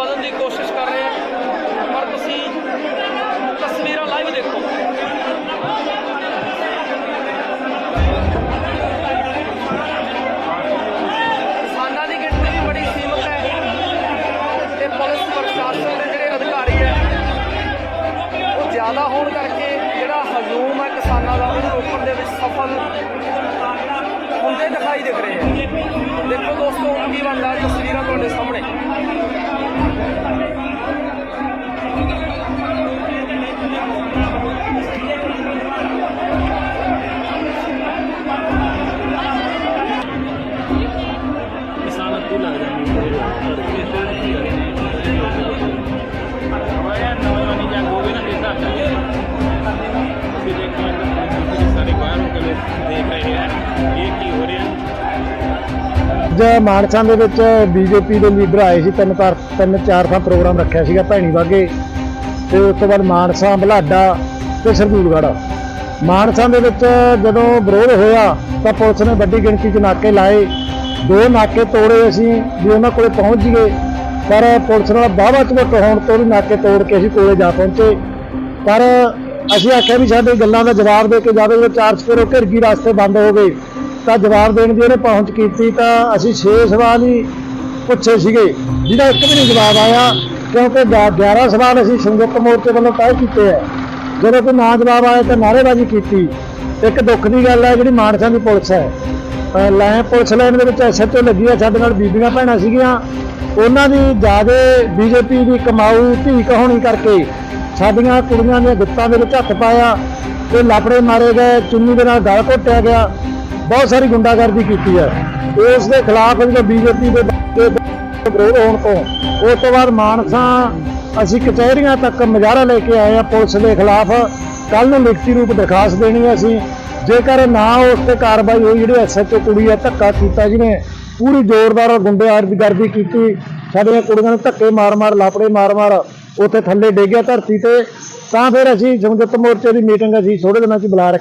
ਵਧਣ ਦੀ ਕੋਸ਼ਿਸ਼ ਕਰ ਰਹੇ ਹਨ ਪਰ ਤੁਸੀਂ ਤਸਵੀਰਾਂ ਲਾਈਵ ਦੇਖੋ। ਕਿਸਾਨਾਂ ਦੀ ਗਿਣਤੀ ਵੀ ਬੜੀ ਸੀਮਤ ਹੈ। ਤੇ ਪੁਲਿਸ ਪ੍ਰਸ਼ਾਸਨ ਦੇ ਜਿਹੜੇ ਅਧਿਕਾਰੀ ਹੈ, ਉਹ ਜ਼ਿਆਦਾ ਹੋਣ ਕਰਕੇ ਜਿਹੜਾ ਹਜੂਮ ਹੈ ਕਿਸਾਨਾਂ ਦਾ, ਉਹਨੂੰ ਰੋਕਣ ਦੇ ਵਿੱਚ ਸਫਲ ਹੁੰਦੇ ਦਿਖਾਈ ਦਿਖ ਰਹੇ ਹੈ। ਦੇਖੋ ਦੋਸਤੋ ਹੁਣ ਕੀ ਬਣਦਾ ਹੈ, ਤਸਵੀਰਾਂ ਤੁਹਾਡੇ ਸਾਹਮਣੇ ਕਿਸਾਨ ਅੱਗੂ ਲੱਗ ਜਾਂਦੀ ਅੱਜ ਮਾਨਸਾ ਦੇ ਵਿੱਚ ਬੀਜੇਪੀ ਦੇ ਲੀਡਰ ਆਏ ਸੀ, ਤਿੰਨ ਚਾਰ ਤਿੰਨ, ਚਾਰ ਥਾਂ ਪ੍ਰੋਗਰਾਮ ਰੱਖਿਆ ਸੀਗਾ ਭੈਣੀ ਵਾਗੇ ਤੇ ਉਸ ਤੋਂ ਬਾਅਦ ਮਾਨਸਾ, ਬਲਾਡਾ ਤੇ ਸਰਦੂਲਗੜ੍ਹ ਮਾਨਸਾ ਦੇ ਵਿੱਚ ਜਦੋਂ ਵਿਰੋਧ ਹੋਇਆ ਤਾਂ ਪੁਲਿਸ ਨੇ ਵੱਡੀ ਗਿਣਤੀ 'ਚ ਨਾਕੇ ਲਾਏ। ਦੋ ਨਾਕੇ ਤੋੜੇ ਅਸੀਂ, ਵੀ ਉਹਨਾਂ ਕੋਲੇ ਪਹੁੰਚ ਗਏ, ਪਰ ਪੁਲਿਸ ਨਾਲ ਬਾਵਾ ਝਵਟ ਹੋਣ ਤੋਂ ਵੀ ਨਾਕੇ ਤੋੜ ਕੇ ਅਸੀਂ ਕੋਲੇ ਜਾ ਪਹੁੰਚੇ। ਪਰ ਅਸੀਂ ਆਖਿਆ ਵੀ ਸਾਡੇ ਗੱਲਾਂ ਦਾ ਜਵਾਬ ਦੇ ਕੇ ਜਾਵੇ ਜਦੋਂ ਚਾਰ ਸਪੇਰੋ ਘਿਰ ਗਈ ਰਸਤੇ ਬੰਦ ਹੋ ਗਏ। ਤਾਂ ਜਵਾਬ ਦੇਣ ਦੀ ਉਹਨੇ ਪਹੁੰਚ ਕੀਤੀ ਤਾਂ ਅਸੀਂ 6 ਸਵਾਲ ਹੀ ਪੁੱਛੇ ਸੀਗੇ। ਜਿਹਦਾ ਇੱਕ ਵੀ ਨਹੀਂ ਜਵਾਬ ਆਇਆ, ਕਿਉਂਕਿ ਗਿਆ- 11 ਸਵਾਲ ਅਸੀਂ ਸੰਯੁਕਤ ਮੋਰਚੇ ਵੱਲੋਂ ਤੈਅ ਕੀਤੇ ਹੈ ਜਦੋਂ ਕੋਈ ਨਾ ਜਵਾਬ ਆਇਆ ਤਾਂ ਨਾਅਰੇਬਾਜ਼ੀ ਕੀਤੀ। ਇੱਕ ਦੁੱਖ ਦੀ ਗੱਲ ਹੈ ਜਿਹੜੀ ਮਾਨਸਾ ਦੀ ਪੁਲਿਸ ਹੈ। ਲੈ ਪੁਲਿਸ ਲੈਣ ਦੇ ਵਿੱਚ ਐਸਐਚਓ ਲੱਗੀ ਹੈ ਸਾਡੇ ਨਾਲ ਬੀਬੀਆਂ ਭੈਣਾਂ ਸੀਗੀਆਂ। ਉਹਨਾਂ ਦੀ ਜਿਆਦੇ ਬੀਜੇਪੀ ਦੀ ਕਮਾਊ ਧੀਕ ਹੋਣੀ ਕਰਕੇ ਸਾਡੀਆਂ ਕੁੜੀਆਂ ਦੇ ਗੁੱਤਾਂ ਦੇ ਵਿੱਚ ਹੱਥ ਪਾਇਆ, ਤੇ ਲਾਪੜੇ ਮਾਰੇ ਗਏ, ਚੁੰਨੀ ਦੇ ਨਾਲ ਗਲ ਘੋਟਿਆ ਗਿਆ। ਬਹੁਤ ਸਾਰੀ ਗੁੰਡਾਗਰਦੀ ਕੀਤੀ ਹੈ। ਇਸ ਦੇ ਖਿਲਾਫ ਜਦੋਂ ਬੀਜੇਪੀ ਦੇ ਦੇ ਵਿਰੋਧ ਹੋਣ ਤੋਂ, ਉਸ ਤੋਂ ਬਾਅਦ ਮਾਨਸਾ ਅਸੀਂ ਕਚਹਿਰੀਆਂ ਤੱਕ ਮੁਜ਼ਾਹਰਾ ਲੈ ਕੇ ਆਏ ਆ ਪੁਲਿਸ ਦੇ ਖਿਲਾਫ। ਕੱਲ ਨੂੰ ਲਿਖਤੀ ਰੂਪ ਦਰਖਾਸਤ ਦੇਣੀ ਹੈ ਅਸੀਂ। ਜੇਕਰ ਨਾ ਉਸ ਤੇ ਕਾਰਵਾਈ ਹੋਈ, ਜਿਹੜੀ ਐਸਐਚਓ ਕੁੜੀ ਆ ਧੱਕਾ ਕੀਤਾ ਜਿਹਨੇ, ਪੂਰੀ ਜ਼ੋਰਦਾਰ ਗੁੰਡੇਗਰਦੀ ਕੀਤੀ। ਸਾਡੀਆਂ ਕੁੜੀਆਂ ਨੂੰ ਧੱਕੇ ਮਾਰ-ਮਾਰ ਲਾਪੜੇ ਮਾਰ-ਮਾਰ ਉੱਥੇ ਥੱਲੇ ਡੇਗਿਆ ਧਰਤੀ ਤੇ। ਤਾਂ ਫਿਰ ਅਸੀਂ ਸੰਯੁਕਤ ਮੋਰਚੇ ਦੀ ਮੀਟਿੰਗ ਅਸੀਂ ਥੋੜੇ ਦਿਨਾਂ 'ਚ ਬੁਲਾ ਰੱਖੀ।